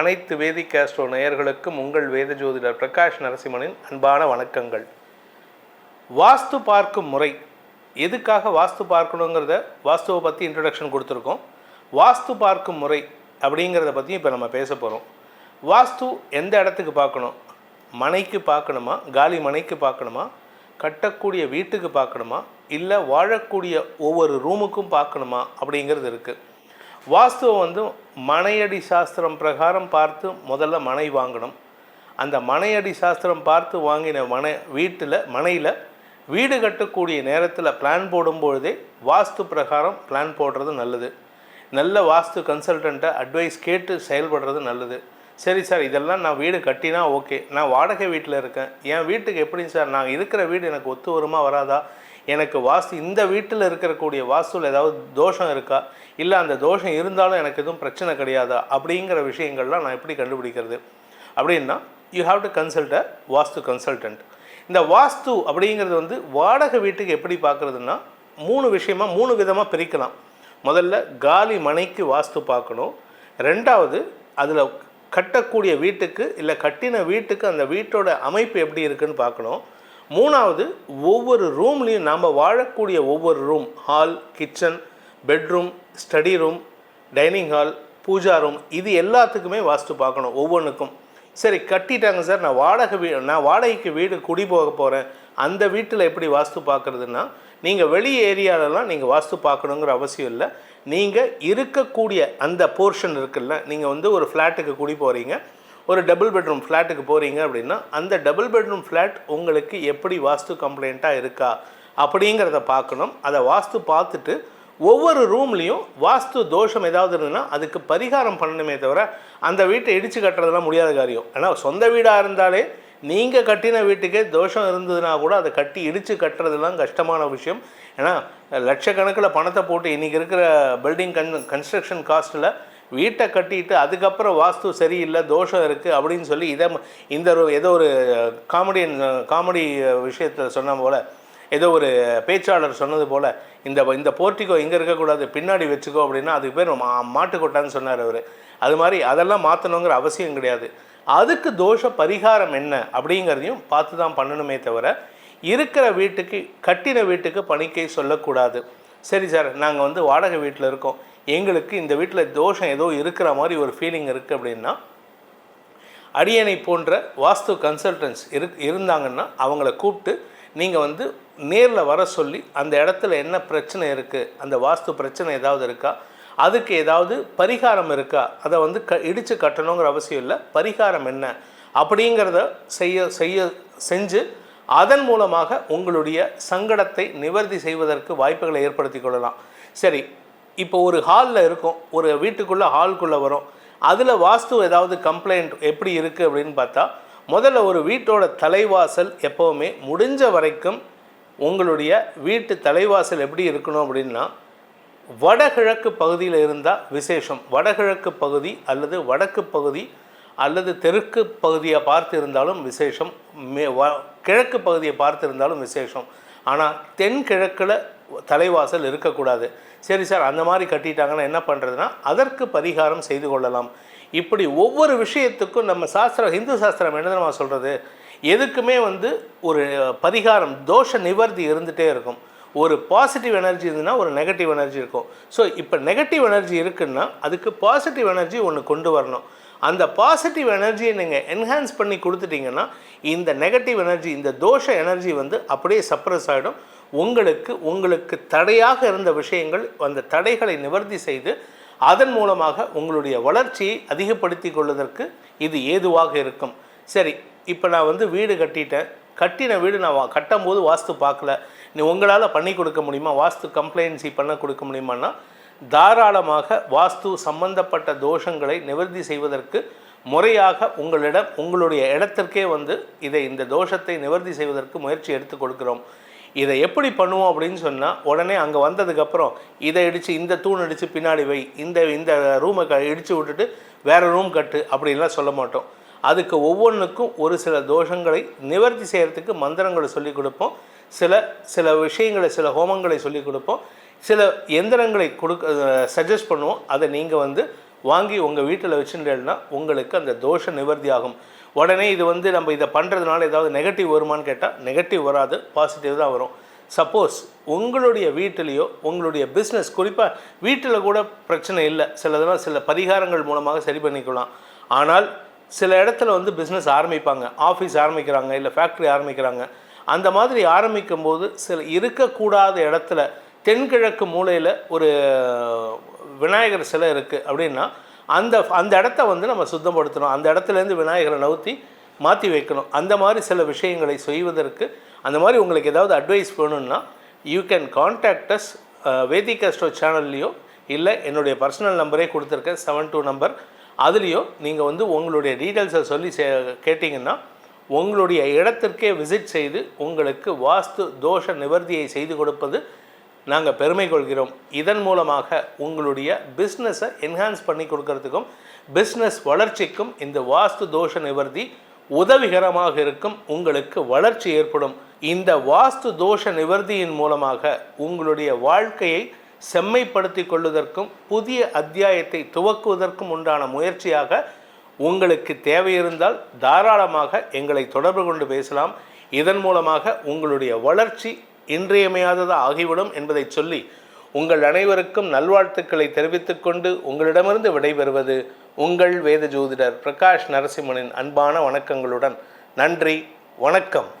அனைத்து வேதிக் கேஸ்ட்ரோ நேயர்களுக்கும் உங்கள் வேத ஜோதிடர் பிரகாஷ் நரசிம்மனின் அன்பான வணக்கங்கள். வாஸ்து பார்க்கும் முறை. எதுக்காக வாஸ்து பார்க்கணுங்கிறத வாஸ்துவை பற்றி இன்ட்ரடக்ஷன் கொடுத்துருக்கோம். வாஸ்து பார்க்கும் முறை அப்படிங்கிறத பற்றியும் இப்போ நம்ம பேச போகிறோம் வாஸ்து எந்த இடத்துக்கு பார்க்கணும்? மனைக்கு பார்க்கணுமா? காலி மனைக்கு பார்க்கணுமா? கட்டக்கூடிய வீட்டுக்கு பார்க்கணுமா? இல்லை வாழக்கூடிய ஒவ்வொரு ரூமுக்கும் பார்க்கணுமா? அப்படிங்கிறது இருக்குது வாஸ்துவை வந்து மனையடி சாஸ்திரம் பிரகாரம் பார்த்து முதல்ல மனை வாங்கணும். அந்த மனையடி சாஸ்திரம் பார்த்து வாங்கின மனை வீட்டில் மனையில் வீடு கட்டக்கூடிய நேரத்தில் பிளான் போடும்பொழுதே வாஸ்து பிரகாரம் பிளான் போடுறது நல்லது. நல்ல வாஸ்து கன்சல்டண்ட்டை அட்வைஸ் கேட்டு செயல்படுறது நல்லது. சரி சார் இதெல்லாம் நான் வீடு கட்டினா ஓகே நான் வாடகை வீட்டில் இருக்கேன். என் வீட்டுக்கு எப்படி சார் நான் இருக்கிற வீடு எனக்கு ஒத்து வருமா வராதா? எனக்கு வாஸ்து இந்த வீட்டில் இருக்கக்கூடிய வாஸ்துவில் ஏதாவது தோஷம் இருக்கா? இல்லை அந்த தோஷம் இருந்தாலும் எனக்கு எதுவும் பிரச்சனை கிடையாதா? அப்படிங்கிற விஷயங்கள்லாம் நான் எப்படி கண்டுபிடிக்கிறது? அப்படின்னா you have to consult a vastu consultant இந்த வாஸ்து அப்படிங்கிறது வந்து வாடகை வீட்டுக்கு எப்படி பார்க்குறதுன்னா மூணு விஷயமா மூணு விதமாக பிரிக்கலாம். முதல்ல காலி மனைக்கு வாஸ்து பார்க்கணும். ரெண்டாவது அதில் கட்டக்கூடிய வீட்டுக்கு இல்லை கட்டின வீட்டுக்கு அந்த வீட்டோட அமைப்பு எப்படி இருக்குன்னு பார்க்கணும். மூணாவது ஒவ்வொரு ரூம்லேயும் நாம் வாழக்கூடிய ஒவ்வொரு room hall kitchen bedroom study room dining hall pooja room இது எல்லாத்துக்குமே வாஸ்து பார்க்கணும் ஒவ்வொன்றுக்கும் சரி கட்டிட்டாங்க சார் நான் வாடகை வீ நான் வாடகைக்கு வீடு குடி போக போகிறேன் அந்த வீட்டில் எப்படி வாஸ்து பார்க்குறதுன்னா நீங்கள் வெளி ஏரியாலலாம் நீங்கள் வாஸ்து பார்க்கணுங்கிற அவசியம் இல்லை. நீங்கள் இருக்கக்கூடிய அந்த போர்ஷன் இருக்குல்ல நீங்கள் வந்து ஒரு ஃப்ளாட்டுக்கு குடி போகிறீங்க ஒரு டபுள் பெட்ரூம் ஃப்ளாட்டுக்கு போகிறீங்க அப்படின்னா அந்த டபுள் பெட்ரூம் ஃப்ளாட் உங்களுக்கு எப்படி வாஸ்து கம்ப்ளைண்ட்டாக இருக்கா அப்படிங்கிறத பார்க்கணும். அதை வாஸ்து பார்த்துட்டு ஒவ்வொரு ரூம்லேயும் வாஸ்து தோஷம் ஏதாவது இருந்ததுன்னா அதுக்கு பரிகாரம் பண்ணணுமே தவிர அந்த வீட்டை இடித்து கட்டுறதுலாம் முடியாத காரியம். ஏன்னா சொந்த வீடாக இருந்தாலே நீங்கள் கட்டின வீட்டுக்கே தோஷம் இருந்ததுன்னா கூட அதை கட்டி இடித்து கட்டுறதுலாம் கஷ்டமான விஷயம். ஏன்னா லட்சக்கணக்கில் பணத்தை போட்டு இன்றைக்கி இருக்கிற பில்டிங் கன் கன்ஸ்ட்ரக்ஷன் காஸ்ட்டில் வீட்டை கட்டிட்டு அதுக்கப்புறம் வாஸ்து சரியில்லை தோஷம் இருக்குது அப்படின்னு சொல்லி இதை இந்த ஒரு ஏதோ ஒரு காமெடியன் காமெடி விஷயத்தில் சொன்ன போல் ஏதோ ஒரு பேச்சாளர் சொன்னது போல் இந்த இந்த போர்ட்டிகோ இங்கே இருக்கக்கூடாது பின்னாடி வச்சுக்கோ அப்படின்னா அதுக்கு பேர் மா மாட்டுக்கொட்டான்னு சொன்னார் அவர். அது மாதிரி அதெல்லாம் மாற்றணுங்கிற அவசியம் கிடையாது. அதுக்கு தோஷ பரிகாரம் என்ன அப்படிங்கிறதையும் பார்த்து தான் பண்ணணுமே தவிர இருக்கிற வீட்டுக்கு கட்டின வீட்டுக்கு பணிக்கை சொல்லக்கூடாது. சரி சார் நாங்கள் வந்து வாடகை வீட்டில் இருக்கோம். எங்களுக்கு இந்த வீட்டில் தோஷம் ஏதோ இருக்கிற மாதிரி ஒரு ஃபீலிங் இருக்குது அப்படின்னா அடியனை போன்ற வாஸ்து கன்சல்டன்ஸ் இரு இருந்தாங்கன்னா அவங்கள கூப்பிட்டு நீங்கள் வந்து நேரில் வர சொல்லி அந்த இடத்துல என்ன பிரச்சனை இருக்குது அந்த வாஸ்து பிரச்சனை ஏதாவது இருக்கா அதுக்கு ஏதாவது பரிகாரம் இருக்கா அதை வந்து க இடித்து கட்டணுங்கிற அவசியம் இல்லை பரிகாரம் என்ன அப்படிங்கிறத செய்ய செய்ய செஞ்சு அதன் மூலமாக உங்களுடைய சங்கடத்தை நிவர்த்தி செய்வதற்கு வாய்ப்புகளை ஏற்படுத்தி கொள்ளலாம். சரி இப்போ ஒரு ஹாலில் இருக்கும். ஒரு வீட்டுக்குள்ளே ஹால்குள்ளே வரும். அதில் வாஸ்து ஏதாவது கம்ப்ளைண்ட் எப்படி இருக்குது அப்படின்னு பார்த்தா முதல்ல ஒரு வீட்டோட தலைவாசல் எப்போவுமே முடிஞ்ச வரைக்கும் உங்களுடைய வீட்டு தலைவாசல் எப்படி இருக்கணும் அப்படின்னா வடகிழக்கு பகுதியில் இருந்தால் விசேஷம். வடகிழக்கு பகுதி அல்லது வடக்கு பகுதி அல்லது தெற்கு பகுதியை பார்த்து இருந்தாலும் விசேஷம். மே வ கிழக்கு பகுதியை பார்த்து இருந்தாலும் விசேஷம். ஆனால் தென்கிழக்கில் தலைவாசல் இருக்கக்கூடாது. சரி சார் அந்த மாதிரி கட்டிட்டாங்கன்னா என்ன பண்ணுறதுன்னா அதற்கு பரிகாரம் செய்து கொள்ளலாம். இப்படி ஒவ்வொரு விஷயத்துக்கும் நம்ம சாஸ்திரம் ஹிந்து சாஸ்திரம் என்ன நம்ம சொல்கிறது எதுக்குமே வந்து ஒரு பரிகாரம் தோஷ நிவர்த்தி இருந்துகிட்டே இருக்கும். ஒரு பாசிட்டிவ் எனர்ஜி இருந்ததுன்னா ஒரு நெகட்டிவ் எனர்ஜி இருக்கும். ஸோ இப்போ நெகட்டிவ் எனர்ஜி இருக்குன்னா அதுக்கு பாசிட்டிவ் எனர்ஜி ஒன்று கொண்டு வரணும். அந்த பாசிட்டிவ் எனர்ஜியை நீங்கள் என்ஹான்ஸ் பண்ணி கொடுத்துட்டிங்கன்னா இந்த நெகட்டிவ் எனர்ஜி இந்த தோஷ எனர்ஜி வந்து அப்படியே சப்ரஸ் ஆகிடும் உங்களுக்கு உங்களுக்கு தடையாக இருந்த விஷயங்கள் அந்த தடைகளை நிவர்த்தி செய்து அதன் மூலமாக உங்களுடைய வளர்ச்சியை அதிகப்படுத்தி கொள்வதற்கு இது ஏதுவாக இருக்கும். சரி இப்போ நான் வந்து வீடு கட்டிட்டேன். கட்டின வீடு நான் வா- கட்டும்போது வாஸ்து பார்க்கல. நீ உங்களால் பண்ணி கொடுக்க முடியுமா? வாஸ்து கம்ப்ளைன்சி பண்ண கொடுக்க முடியுமான்னா தாராளமாக வாஸ்து சம்பந்தப்பட்ட தோஷங்களை நிவர்த்தி செய்வதற்கு முறையாக உங்களிடம் உங்களுடைய இடத்திற்கே வந்து இதை இந்த தோஷத்தை நிவர்த்தி செய்வதற்கு முயற்சி எடுத்து கொடுக்கிறோம். இதை எப்படி பண்ணுவோம் அப்படின்னு சொன்னால் உடனே அங்கே வந்ததுக்கப்புறம் இதை இடித்து இந்த தூண் இடித்து பின்னாடி வை இந்த இந்த ரூமை க இடித்து விட்டுட்டு வேறு ரூம் கட்டு அப்படின்லாம் சொல்ல மாட்டோம். அதுக்கு ஒவ்வொன்றுக்கும் ஒரு சில தோஷங்களை நிவர்த்தி செய்கிறதுக்கு மந்திரங்களை சொல்லிக் கொடுப்போம். சில சில விஷயங்களை சில ஹோமங்களை சொல்லிக் கொடுப்போம். சில எந்திரங்களை கொடுக்க சஜஸ்ட் பண்ணுவோம். அதை நீங்கள் வந்து வாங்கி உங்கள் வீட்டில் வச்சுட்டேன்னா உங்களுக்கு அந்த தோஷ நிவர்த்தி ஆகும் உடனே இது வந்து நம்ம இதை பண்ணுறதுனால ஏதாவது நெகட்டிவ் வருமான்னு கேட்டால் நெகட்டிவ் வராது பாசிட்டிவ் தான் வரும். சப்போஸ் உங்களுடைய வீட்டிலேயோ உங்களுடைய பிஸ்னஸ் குறிப்பாக வீட்டில் கூட பிரச்சனை இல்லை. சிலதெல்லாம் சில பரிகாரங்கள் மூலமாக சரி பண்ணிக்கலாம். ஆனால் சில இடத்துல வந்து பிஸ்னஸ் ஆரம்பிப்பாங்க. ஆஃபீஸ் ஆரம்பிக்கிறாங்க இல்லை ஃபேக்ட்ரி ஆரம்பிக்கிறாங்க. அந்த மாதிரி ஆரம்பிக்கும் போது சில இருக்கக்கூடாத இடத்துல தென்கிழக்கு மூலையில் ஒரு விநாயகர் சிலை இருக்குது அப்படின்னா அந்த அந்த இடத்த வந்து நம்ம சுத்தப்படுத்தணும். அந்த இடத்துலேருந்து விநாயகரை நவுத்தி மாற்றி வைக்கணும். அந்த மாதிரி சில விஷயங்களை செய்வதற்கு அந்த மாதிரி உங்களுக்கு ஏதாவது அட்வைஸ் வேணும்னா you can contact us Vedic சேனல்லையோ இல்லை என்னுடைய பர்சனல் நம்பரே கொடுத்துருக்கேன் செவன் டூ நம்பர் அதுலேயோ நீங்கள் வந்து உங்களுடைய டீட்டெயில்ஸை சொல்லி சே கேட்டிங்கன்னா உங்களுடைய இடத்திற்கே விசிட் செய்து உங்களுக்கு வாஸ்து தோஷ நிவர்த்தியை செய்து கொடுப்பது நாங்கள் பெருமை கொள்கிறோம். இதன் மூலமாக உங்களுடைய பிஸ்னஸை என்ஹான்ஸ் பண்ணி கொடுக்கறதுக்கும் பிஸ்னஸ் வளர்ச்சிக்கும் இந்த வாஸ்து தோஷ நிவர்த்தி உதவிகரமாக இருக்கும். உங்களுக்கு வளர்ச்சி ஏற்படும். இந்த வாஸ்து தோஷ நிவர்த்தியின் மூலமாக உங்களுடைய வாழ்க்கையை செம்மைப்படுத்தி கொள்வதற்கும் புதிய அத்தியாயத்தை துவக்குவதற்கும் உண்டான முயற்சியாக உங்களுக்கு தேவையிருந்தால் தாராளமாக எங்களை தொடர்பு கொண்டு பேசலாம். இதன் மூலமாக உங்களுடைய வளர்ச்சி இன்றியமையாததாக ஆகிவிடும் என்பதை சொல்லி உங்கள் அனைவருக்கும் நல்வாழ்த்துக்களை தெரிவித்துக் கொண்டு உங்களிடமிருந்து விடைபெறுவது உங்கள் வேத ஜோதிடர் பிரகாஷ் நரசிம்மனின் அன்பான வணக்கங்களுடன். நன்றி வணக்கம்.